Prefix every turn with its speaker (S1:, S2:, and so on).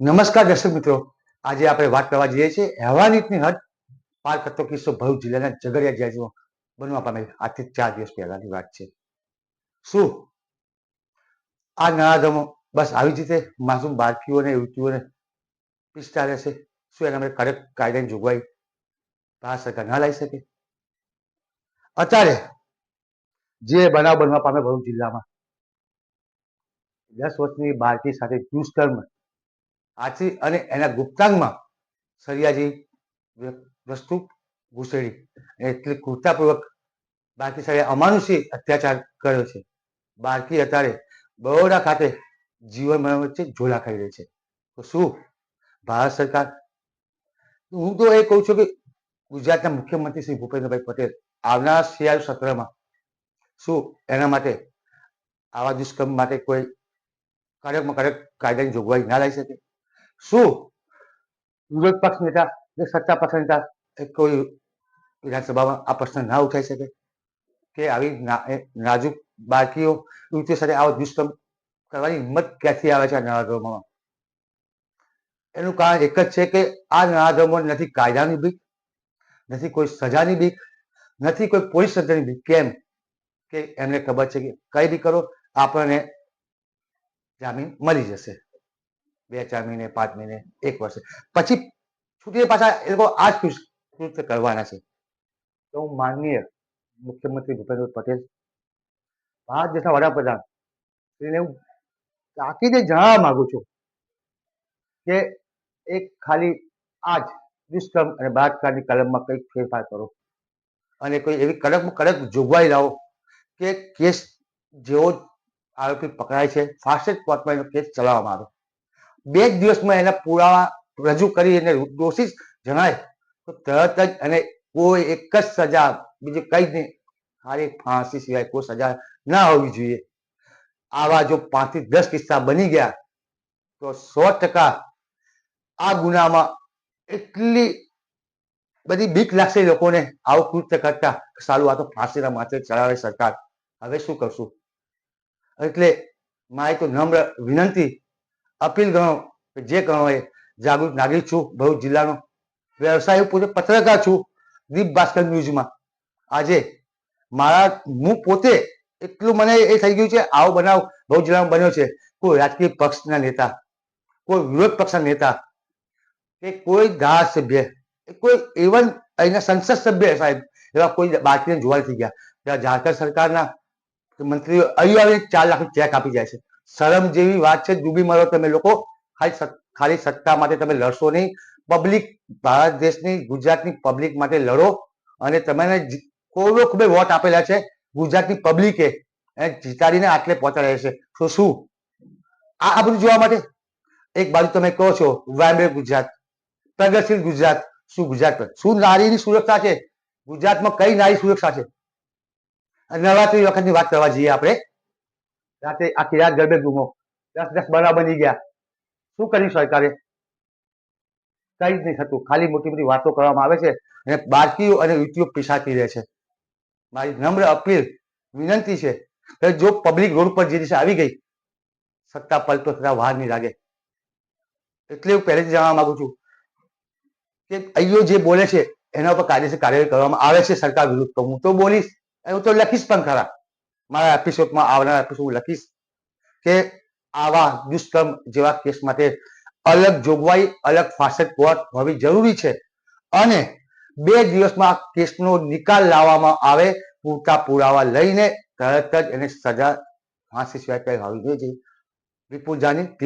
S1: નમસ્કાર દર્શક મિત્રો. આજે આપણે વાત કરવા જઈએ છીએ હેવાનીતની હદ. પાર કરતો કિસ્સો ભરૂચ જિલ્લાના ઝઘડિયા જેલમાં બનવા પામેલ. આજથી ચાર દિવસ પહેલાની વાત છે. શું? આ નરાધમો બસ આવી જ રીતે માસૂમ બાળકીઓને યુવતીઓને પીસતા રહેશે. શું એના માટે કડક કાયદાની જોગવાઈ ભારત સરકાર ના લાવી શકે? અત્યારે જે બનાવ બનવા પામે ભરૂચ જિલ્લામાં. દસ વર્ષની બાળકી સાથે દુષ્કર્મ આથી અને એના ગુપ્તાંગમાં સરિયાજી વસ્તુ ઘૂસેડી. એટલે કૃતાપૂર્વક બાળકી સાથે અમાનુષી અત્યાચાર કર્યો છે. બાળકી અત્યારે બરોડા ખાતે જીવન વચ્ચે ઝોલા ખાઈ રહી છે. તો શું? ભારત સરકાર? હું તો એ કહું છું કે ગુજરાતના મુખ્યમંત્રી શ્રી ભૂપેન્દ્રભાઈ પટેલ આવનાર શિયાળુ સત્રમાં શું એના માટે આવા દુષ્કર્મ માટે કોઈ કડકમાં કડક કાયદાની જોગવાઈ ના લઈ શકે? શું? વિરોધ પક્ષ નેતા કે સત્તા પક્ષ નેતા કોઈ વિધાનસભામાં આ પ્રશ્ન ના ઉઠાઈ શકે કે આવી નાજુક બાળકીઓ યુવતીઓ સાથે આવો દુષ્કર્મ કરવાની હિંમત ક્યાંથી આવે છે આ નરાધમોમાં એનું કારણ એક જ છે કે આ નરાધમો નથી કાયદાની બીક, નથી કોઈ સજાની બીક, નથી કોઈ પોલીસ તંત્રની બીક. કેમ? કે એમને ખબર છે કે કઈ બી કરો, આપણને જામીન મળી જશે. બે, ચાર મહિને, પાંચ મહિને, એક વર્ષે. પછી છૂટીને પાછા એ લોકો આ જ કૃત્ય કરવાના છે. તો હું માનનીય મુખ્યમંત્રી ભૂપેન્દ્ર પટેલ, ભારત દેશના વડાપ્રધાન શ્રીને હું તાકીદે જણાવવા માંગુ છું કે એક ખાલી આજ દુષ્કર્મ અને બળાત્કારની કલમમાં કંઈક ફેરફાર કરો. અને કોઈ એવી કડકમાં કડક જોગવાઈ લાવો કે કેસ જેવો આરોપી પકડાય છે. ફાસ્ટેસ્ટ કોર્ટમાં એનો કેસ ચલાવવામાં આવે. બે જ દિવસમાં એના પુરાવા રજૂ કરી એને દોષિત જણાય. તો તરત જ એને કોઈ એક જ સજા, બીજું કઈ જ નહીં. ખાલી ફાંસી સિવાય કોઈ સજા ના હોવી જોઈએ. આવા જો પાંચથી દસ કિસ્સા બની ગયા, તો સો ટકા આ ગુનામાં એટલી બધી બીક લાગશે લોકોને આવું કૃત્ય કરતા સારું, આ તો ફાંસીના માથે ચડાવે સરકાર. હવે શું કરશું? એટલે મારી તો નમ્ર વિનંતી અપીલ ગણો કે જે ગણો એ. જાગૃત નાગરિક છું, ભરૂચ જિલ્લાનો. વ્યવસાય પોતે પત્રકાર છું, દીપ ભાસ્કર ન્યૂઝમાં. આજે મારા હું પોતે એટલું મને એ થઈ ગયું છે, આવો બનાવ ભરૂચ જિલ્લામાં બન્યો છે. કોઈ રાજકીય પક્ષના નેતા, કોઈ વિરોધ પક્ષના નેતા, કે કોઈ ધારાસભ્ય કોઈ ઇવન અહીંના સંસદ સભ્ય સાહેબ, એવા કોઈ બાકીને જોવા થઈ ગયા. ત્યાં ઝારખંડ સરકારના મંત્રીઓ અહીં આવીને ચાર લાખ ચેક આપી જાય છે. શરમ જેવી વાત છે ડૂબી મરો તમે લોકો ખાલી ખાલી સત્તા માટે તમે લડશો નહીં. પબ્લિક ભારત દેશની, ગુજરાતની પબ્લિક માટે લડો અને તમે કોનો ખૂબ વોટ આપેલા છે, ગુજરાતની પબ્લિકે એને જીતાડીને આટલે પહોંચાડ્યા છે. તો શું? આ આ બધું જોવા માટે? એક બાજુ તમે કહો છો વાયબ્રેન્ટ ગુજરાત, પ્રગતિશીલ ગુજરાત, શું ગુજરાત પર? શું નારીની સુરક્ષા છે? ગુજરાતમાં કઈ નારી સુરક્ષા છે? નવરાત્રી વખતની વાત કરવા જઈએ આપણે. રાતે આખી રાત ગરબે ઘૂમો. દસ દસ બરા બની ગયા. શું કર્યું સરકારે કઈ જ નહીં થતું. ખાલી મોટી મોટી વાતો કરવામાં આવે છે અને બાળકીઓ અને યુવતીઓ પીસાતી રહે છે. મારી નમ્ર અપીલ, વિનંતી છે કે જો પબ્લિક રોડ પર જે દિવસે આવી ગઈ, સત્તા પલટો થતા વાર નહીં લાગે. એટલે હું પહેલેથી જણાવવા માંગુ છું કે અહીંયો જે બોલે છે, એના ઉપર કાયદેસર કાર્યવાહી કરવામાં આવે છે સરકાર વિરુદ્ધ તો હું તો બોલીશ હું તો લખીશ પણ ખરા. મારા એપિસોડમાં આવનારા એપિસોડ લખીશ કે આવા દુષ્કર્મ જેવા કેસ માટે અલગ જોગવાઈ, અલગ ફાસેટ કોર્ટ હોવી જરૂરી છે. અને બે દિવસમાં કેસનો નિકાલ લાવવામાં આવે, પૂરતા પુરાવા લઈને તરત જ એને સજા, ફાંસી સિવાય કઈ હોવી જોઈએ. વિપુલ જાની